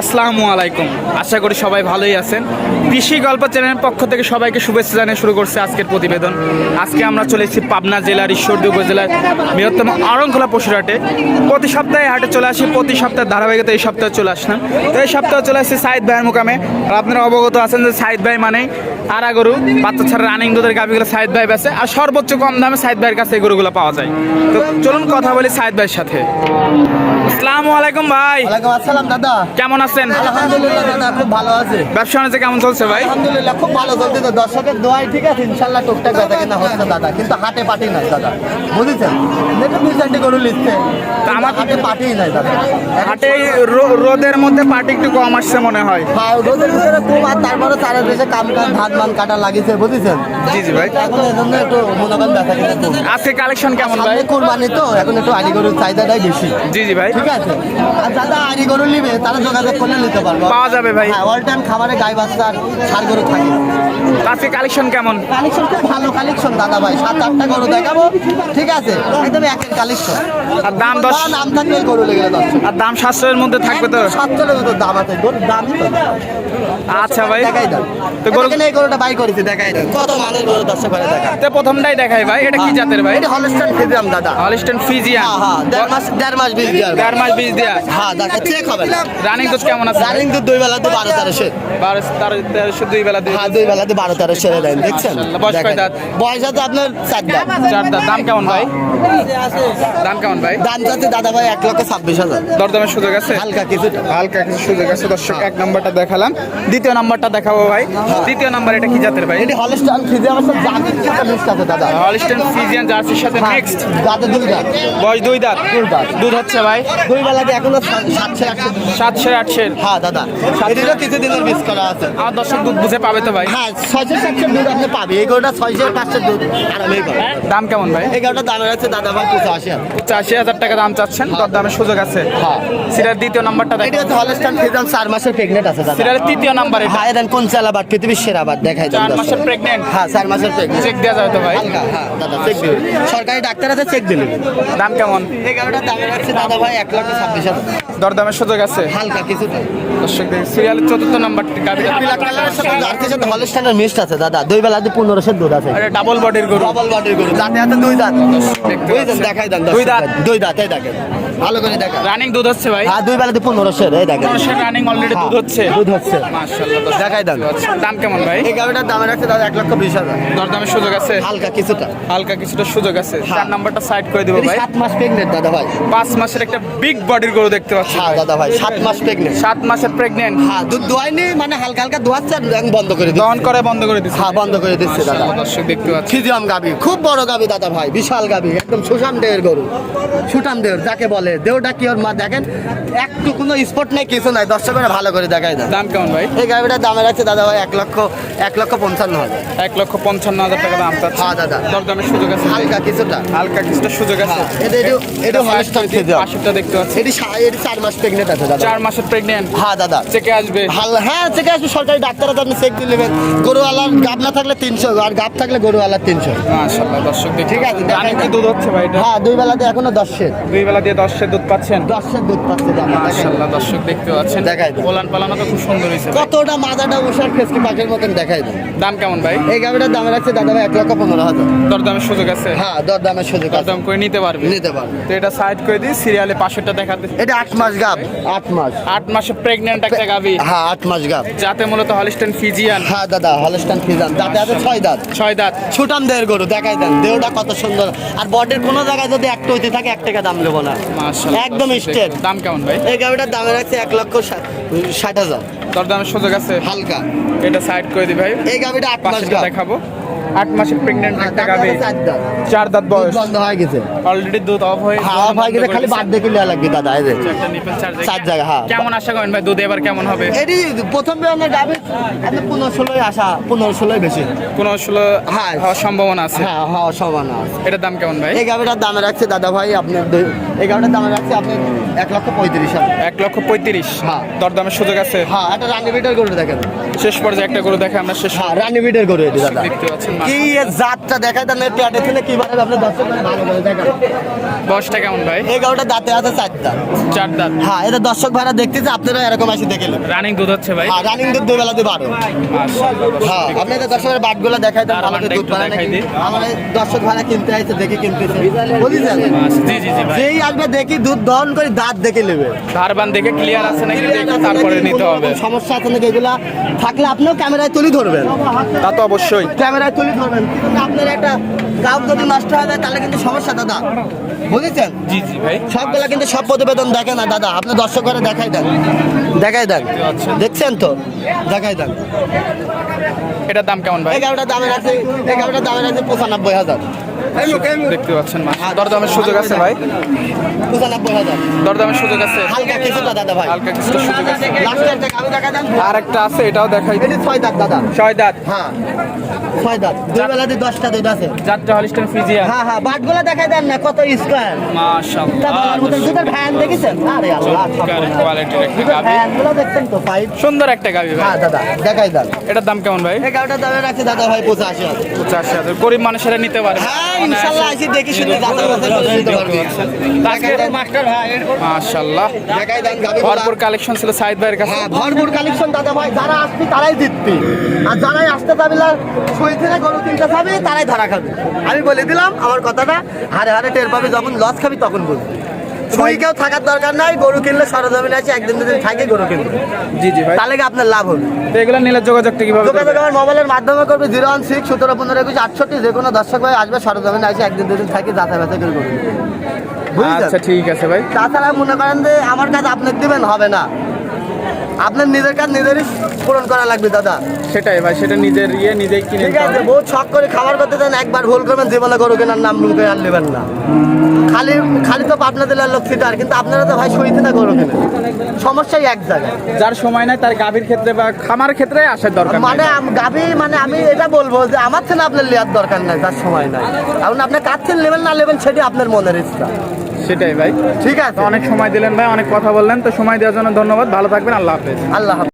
আসসালামু আলাইকুম। আশা করি সবাই ভালোই আছেন। কৃষি গল্প চ্যানেলের পক্ষ থেকে সবাইকে শুভেচ্ছা জানিয়ে শুরু করছে আজকের প্রতিবেদন। আজকে আমরা চলে এসেছি পাবনা জেলার ঈশ্বরদী উপজেলার বৃহত্তম আরংখোলা পশুরহাটে প্রতি সপ্তাহে হাটে চলে আসি, প্রতি সপ্তাহে ধারাবাহিকতা এই সপ্তাহে চলে আসলাম। তো এই সপ্তাহে চলে আসছি সাইদ ভাইয়ের মোকামে। আর আপনারা অবগত আছেন যে সাইদ ভাই মানে আরা গরু বাচ্চা ছাড়া রানিং দুধের গাভিগুলো সাইদ ভাই বেছে আর সর্বোচ্চ কম দামে সাইদ ভাইয়ের কাছে এই গরুগুলো পাওয়া যায়। তো চলুন কথা বলি সাইদ ভাইয়ের সাথে। আসসালামু আলাইকুম ভাই। ওয়ালাইকুম আসসালাম দাদা। কেমন আছেন? আলহামদুলিল্লাহ দাদা খুব ভালো আছে। ব্যবসা বাণিজ্য কেমন চলছে ভাই? আলহামদুলিল্লাহ খুব ভালো চলছে তো। দর্শকের দোয়াই ঠিক আছে টুকটাক কিনা হচ্ছে দাদা। কিন্তু হাটে পাটি নাই দাদা। বুঝেছেন? দেখো দুই চারটে গরু লিখছে। তা আমার- হাটে পাটি নাই দাদা। হাটে রোদের মধ্যে পাটি একটু কম আসছে মনে হয়। হ্যাঁ রোদের ভিতরে খুব আর তারপরে চারের দেশে কাম কাম ধান মান কাটা লাগিয়েছে বুঝেছেন? জি জি ভাই। এখন জন্য একটু বেচা আজকে কালেকশন কেমন ভাই? কোরবানি তো এখন একটু আড়ি গরুর চাহিদাটাই বেশি। জি জি ভাই। ঠিক আছে? আর যারা আড়ি গরু নিবে তারা যোগাযোগ করলে নিতে পারব। পাওয়া যাবে ভাই। হ্যাঁ অল টাইম খাবারে গাই বাচ্চা আর গরু থাকে। আজকে কালেকশন কেমন? কালেকশন খুব ভালো কালেকশন দাদা ভাই। সাত আটটা গরু দেখাবো। ঠিক আছে? একদম একের কালেকশন আর দাম দশ নাম থাকলে গরু লেগে দশ আর দাম সাশ্রয়ের মধ্যে থাকবে তো? সাতশোর মতো দাম আছে। গরুর দাম। আচ্ছা ভাই। তো গরু গরুটা বাই করেছি দেখাই কত মানের গরু দশ করে দেখা তো প্রথমটাই দেখাই ভাই এটা কি জাতের ভাই? এটা হলস্টাইন ফিজিয়াম দাদা। হলিস্টন ফিজিয়ান হ্যাঁ হ্যাঁ দেড় মাস দেড় মাস বিল দিয়ে চার মাস বীজ দেয়া হ্যাঁ দাদা চেক হবে। রানিং দুধ কেমন আছে? রানিং তো দুই বেলা তো বারো তেরোশো। বারো তেরো তেরোশো দুই বেলা দুই হ্যাঁ দুই বেলা তো বারো তেরোশো দেন দেখছেন? বয়স কয় দাঁত? বয়স আছে আপনার চার দাঁত। চার দাম দাম কেমন ভাই? দাম কেমন ভাই? দাম যাচ্ছে দাদা ভাই এক লক্ষ ছাব্বিশ হাজার। দরদামের সুযোগ আছে? হালকা কিছু হালকা কিছু সুযোগ আছে দর্শক এক নাম্বারটা দেখালাম। দ্বিতীয় নাম্বারটা দেখাবো ভাই। দ্বিতীয় নাম্বার এটা কি জাতের ভাই? এটি হলস্টাইন ফিজিয়াম আছে জাতির সাথে মিক্স আছে দাদা? হলিস্টন ফিজিয়ান জার্সির সাথে মিক্সড দাদা দুই দাঁত। বয়স দুই দাঁত? দুই দাঁত। দুধ হচ্ছে ভাই? দুই বেলাতে এখনও সাতশো একশো সাতশো আটশো। হ্যাঁ দাদা। এটিরও কিছুদিনের মিস করা আছে। আর দর্শক দুধ বুঝে পাবে তো ভাই। হ্যাঁ ছয়শো সাতশো দুধ আপনি পাবে এই গরুটা ছয়শো পাঁচশো দুধ আরামেই পাবে দাম কেমন ভাই? এই গরুটা দামের আছে দাদা ভাই কিছু আসে পঁচাশি হাজার টাকা দাম চাচ্ছেন। তোর দামের সুযোগ আছে। হ্যাঁ। সিরিয়াল দ্বিতীয় নাম্বারটা এটি দেখেন হচ্ছে হলস্টাইন ফিজিয়াম চার মাসের প্রেগনেন্ট আছে দাদা। সিরিয়ালের তৃতীয় নাম্বার এটা। হ্যাঁ কোন চালাবাদ পৃথিবীর সেরা বাদ দেখাই দেন চার মাসের প্রেগনেন্ট হ্যাঁ চার মাসের চেক দেওয়া যাবে তো ভাই। হালকা হ্যাঁ দাদা চেক সরকারি ডাক্তার আছে চেক দিলে দাম কেমন? এই গাড়িটা দামে রাখছে দাদা ভাই এক লক্ষ ছাব্বিশ হাজার। দরদামের সুযোগ আছে? হালকা কিছুটা। দর্শক সিরিয়ালের চতুর্থ সাথে হলস্টাইনের মিক্সড আছে দাদা। দুই বেলাতে পনেরোশো দুধ আছে। ডাবল বডির গরু। ডবল বডির গরু। দাঁতে হাতে দুই দাঁত। দুই দাঁত দেখাই দেন দুই দাঁত? দুই দাঁত এই দেখেন। ভালো করে দেখেন রানিং দুধ হচ্ছে ভাই। হ্যাঁ দুই বেলাতে পনেরোশো এই দেখেন। পনেরোশো রানিং অলরেডি দুধ হচ্ছে। দুধ হচ্ছে। মাশাআল্লাহ দেখাই দেন। দাম কেমন ভাই? এই গাড়িটার দামে রাখছে দাদা এক লক্ষ বিশ হাজার। দরদামের সুযোগ আছে? হালকা কিছুটা। হালকা কিছুটা সুযোগ আছে। হ্যাঁ। চার নাম্বারটা সাইড করে দেবো ভাই। সাত মাস প্রেগনেন্ট দাদা ভাই। পাঁচ মাসের একটা বিগ বডির গরু দেখতে পাচ্ছি হ্যাঁ দাদা ভাই সাত মাস প্রেগনেন্ট সাত মাসের প্রেগনেন্ট হ্যাঁ দুধ দোয়াইনি মানে হালকা হালকা দোয়াচ্ছে আর বন্ধ করে দহন করে বন্ধ করে দিচ্ছে। হ্যাঁ বন্ধ করে দিচ্ছে দাদা। দর্শক দেখতে পাচ্ছি ফিজিয়াম গাবি খুব বড় গাবি দাদা ভাই বিশাল গাবি একদম সুশাম দেহের গরু। সুঠাম দেহের যাকে বলে দেহটা কি ওর মা দেখেন? একটু কোনো স্পট নেই কিছু নাই। দর্শক করে ভালো করে দেখাই দেন। দাম কেমন ভাই? এই গাবিটার দামে রাখছে দাদা ভাই এক লক্ষ এক লক্ষ পঞ্চান্ন হাজার। এক লক্ষ পঞ্চান্ন হাজার টাকা দাম চাচ্ছে। হ্যাঁ দাদা। দরদামের সুযোগ আছে হালকা কিছুটা। হালকা কিছুটা সুযোগ আছে। হ্যাঁ, এটা এটা এটা পাশেরটা দেখতে পাচ্ছি। এটি এটি চার মাস প্রেগনেন্ট আছে দাদা। চার মাসের প্রেগনেন্ট হ্যাঁ দাদা। চেকে আসবে। হাল হ্যাঁ থেকে আসবে। সরকারি ডাক্তাররা তো আপনি চেক দিয়ে নেবেন। গরুওয়ালার গাব না থাকলে তিনশো আর গাব থাকলে গরুওয়ালার তিনশো। মাশাআল্লাহ দর্শক ঠিক আছে, দুধ হচ্ছে ভাই এটা। হ্যাঁ দুই বেলাতে এখনও দশের দুই বেলা দিয়ে দশের দুধ পাচ্ছেন? দশের দুধ পাচ্ছে মাশাআল্লাহ দর্শক দেখতে পাচ্ছেন। দেখাই দাও। পোলান পালানো তো খুব সুন্দর হয়েছে। কতটা মাজাটা উষার ফেসকি পাখির মতন দেখাই দেয় দাম কেমন ভাই? এই গাড়িটার দামে রাখছে দাদা ভাই এক লক্ষ পনেরো হাজার। দরদামের সুযোগ আছে? হ্যাঁ দর দামের সুযোগ আছে। দরদাম করে নিতে পারবে। নিতে পারবে। তো এটা সাইড করে দিই সিরিয়ালে পাশেরটা দেখাতে এটা আট মাস গাব আট মাস। আট মাসে প্রেগনেন্ট একটা গাভি হ্যাঁ আট মাস গাব। যাতে মূলত হলিস্টেন ফিজিয়ান হ্যাঁ দাদা হলস্টান ফিজান দাঁতে আছে ছয় দাঁত। ছয় দাঁত। ছুটাম দেহের গরু দেখাই দেন। দেহটা কত সুন্দর। আর বডির কোনো জায়গায় যদি একটা হইতে থাকে এক টাকা দাম নেব না। মাশাআল্লাহ একদম স্টেট। দাম কেমন ভাই? এই গাড়িটার দামে রাখছে এক লক্ষ ষাট হাজার। দরদামের সুযোগ আছে? হালকা। এটা সাইড করে দিই ভাই? এই আট মাস দেখাবো। আট মাসের প্রেগনেন্ট একটা চার দাঁত বয়স। বন্ধ হয়ে গেছে। অলরেডি দুধ অফ হয়ে গেছে খালি বাদ দেখে লিয়া লাগবে দাদা এই চার জায়গা, হ্যাঁ। কেমন আশা করেন ভাই? দুধ এবার কেমন হবে? এটি প্রথম গাবি আপনি পনেরো ষোলোই আসা পনেরো ষোলোই বেশি। কোনো ষোলো হ্যাঁ। হওয়ার সম্ভাবনা আছে। হ্যাঁ হওয়া সম্ভাবনা আছে। এটার দাম কেমন ভাই? এই গাবিটার দামে রাখছে দাদা ভাই আপনার দুই- এই গাবিটার দামে রাখছে আপনি এক লক্ষ পঁয়ত্রিশ হাজার। এক লক্ষ পঁয়ত্রিশ। হ্যাঁ। দরদামের সুযোগ আছে? হ্যাঁ একটা রানি বিটের গরু দেখেন। শেষ পর্যায়ে একটা করে দেখে আমরা শেষ হ্যাঁ রানি বিটের গরু এটি দাদা। কি জাতটা দেখায় থেকে কীভাবে আপনি দর্শক ভাই ভালো করে দেখান। বয়সটা কেমন ভাই? এই দাঁতে আছে চারটা। চার দাঁত। হ্যাঁ এটা দর্শক ভাইরা দেখতেছে আপনারা এরকম দেখে রানিং দুধ হচ্ছে ভাই? হ্যাঁ রানিং দুধ দুই বেলাতে বারো হ্যাঁ আপনি তো দর্শকের বাটগুলো ভালো করে বাটটা দুধ নাকি দিই। আমার দর্শক ভাড়া কিনতে আইছে দেখে কিনতেছে। বুঝেছেন? জি জি জি ভাই। যেই আসবে দেখি দুধ দহন করে দাঁত দেখে নেবে। ধারবান দেখে ক্লিয়ার আছে নাকি? দেখে তারপরে নিতে হবে। সমস্যা আছে নাকি এগুলা থাকলে আপনিও ক্যামেরায় তুলি ধরবেন। তা তো অবশ্যই। ক্যামেরায় তুলি ধরবেন। আপনার একটা গাও যদি নষ্ট হয়ে যায় তাহলে কিন্তু সমস্যা দাদা। বুঝেছেন? জি জি ভাই। সবগুলা কিন্তু সব প্রতিবেদন দেখে না দাদা। আপনি দর্শক করে দেখাই দেন। দেখাই দেন। দেখছেন তো? দেখাই দেন। এটার দাম কেমন ভাই? এগারোটা দামের আছে এগারোটা দামের আছে পঁচানব্বই হাজার। দেখতে পাচ্ছেন দরদামের সুযোগ আছে ভাই। দরদামের সুযোগ আছে। হালকা কিছুটা দাদা ভাই। হালকা কিছুটা সুযোগ আছে। লাস্টের থেকে আমি দেখা দেন। আর একটা আছে এটাও দেখাই দিই। ছয় দাঁত দাদা। ছয় দাঁত। হ্যাঁ। ছয় দাঁত। দুই বেলাতে দশটা দুধ আছে। যাত্রা হলিস্টন ফ্রিজিয়া হ্যাঁ হ্যাঁ বাটগুলো দেখাই দেন না কত স্কোয়ার তা বলার মতন দুধের ভ্যান দেখেছেন? আরে আল্লাহ কোয়ালিটির একটা দুধের ভ্যানগুলো দেখছেন তো পাইপ সুন্দর একটা ভাই। হ্যাঁ দাদা দেখাই দেন। এটার দাম কেমন ভাই? দাদা ভাই পঁচাশি আছে পঁচাশি হাজার। গরিব মানুষেরা নিতে পারে হ্যাঁ আসি দেখি শুনে যাচাই বাছাই করে নিতে পারবে। দেখাই দেন মাস্টার ভাই মাশাআল্লাহ দেখাই দেন গাভি ভরপুর কালেকশন ছিল সাইদ ভাইয়ের কাছে। হ্যাঁ ভরপুর কালেকশন দাদা ভাই যারা আসবি তারাই জিতবে। আর যারাই আসতে না থেকে গরু তারাই ধরা খাবে। আমি বলে দিলাম আমার কথাটা হারে হারে টের পাবে যখন লস খাবি তখন বুঝবি শুই কেউ থাকার দরকার নাই গরু কিনলে সরজমিনে আছে একদিন দুদিন থাকে গরু কিনবে জি জি ভাই। তাহলে কি আপনার লাভ হবে? তো এগুলো নিলে যোগাযোগটা কীভাবে যোগাযোগ আমার মোবাইলের মাধ্যমে করবে জিরো ওয়ান সিক্স সতেরো পনেরো একুশ আটষট্টি যে কোনো দর্শক ভাই আসবে সরজমিনে আছে একদিন দুদিন থাকে যাচাই ব্যথা করে। বুঝলেন? আচ্ছা ঠিক আছে ভাই। তাছাড়া মনে করেন যে আমার কাছে আপনার দিবেন হবে না। আপনার নিজের কাজ নিজেরই পূরণ করা লাগবে দাদা। সেটাই ভাই সেটা নিজের ইয়ে নিজেই কিনে ঠিক আছে। বহুত শখ করে খাবার করতে দেন একবার ভুল করবেন জীবনে করো কেনার নাম মুখে আর নেবেন না। খালি খালি তো পাবনা জেলার লোক সিটার কিন্তু আপনারা তো ভাই সইতে না করো কেনেন। সমস্যাই এক জায়গায়। যার সময় নাই তার গাভীর ক্ষেত্রে বা খামার ক্ষেত্রে আসার দরকার মানে গাভী মানে আমি এটা বলব যে আমার থেকে আপনার লেয়ার দরকার নাই তার সময় নাই। এখন আপনি কাজ থেকে নেবেন না নেবেন সেটি আপনার মনের ইচ্ছা। সেটাই ভাই। ঠিক আছে। অনেক সময় দিলেন ভাই অনেক কথা বললেন। তো সময় দেওয়ার জন্য ধন্যবাদ। ভালো থাকবেন। আল্লাহ হাফেজ। আল্লাহ।